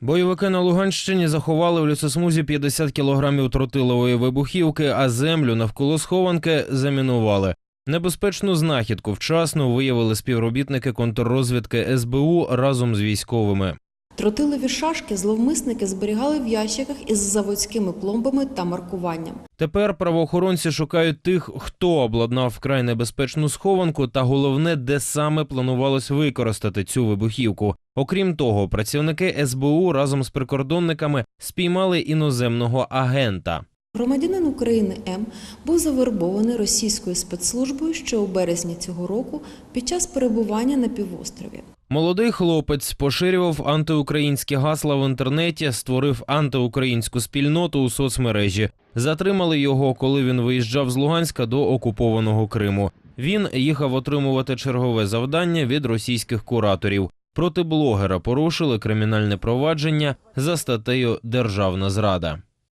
Бойовики на Луганщині заховали в лісосмузі 50 кілограмів тротилової вибухівки, а землю навколо схованки замінували. Небезпечну знахідку вчасно виявили співробітники контррозвідки СБУ разом з військовими. Тротилові шашки зловмисники зберігали в ящиках із заводськими пломбами та маркуванням. Тепер правоохоронці шукають тих, хто обладнав вкрай небезпечну схованку, та головне, де саме планувалось використати цю вибухівку. Окрім того, працівники СБУ разом з прикордонниками спіймали іноземного агента. Громадянин України М був завербований російською спецслужбою ще у березні цього року під час перебування на півострові. Молодий хлопець поширював антиукраїнські гасла в інтернеті, створив антиукраїнську спільноту у соцмережі. Затримали його, коли він виїжджав з Луганська до окупованого Криму. Він їхав отримувати чергове завдання від російських кураторів. Проти блогера порушили кримінальне провадження за статтею Державна зрада.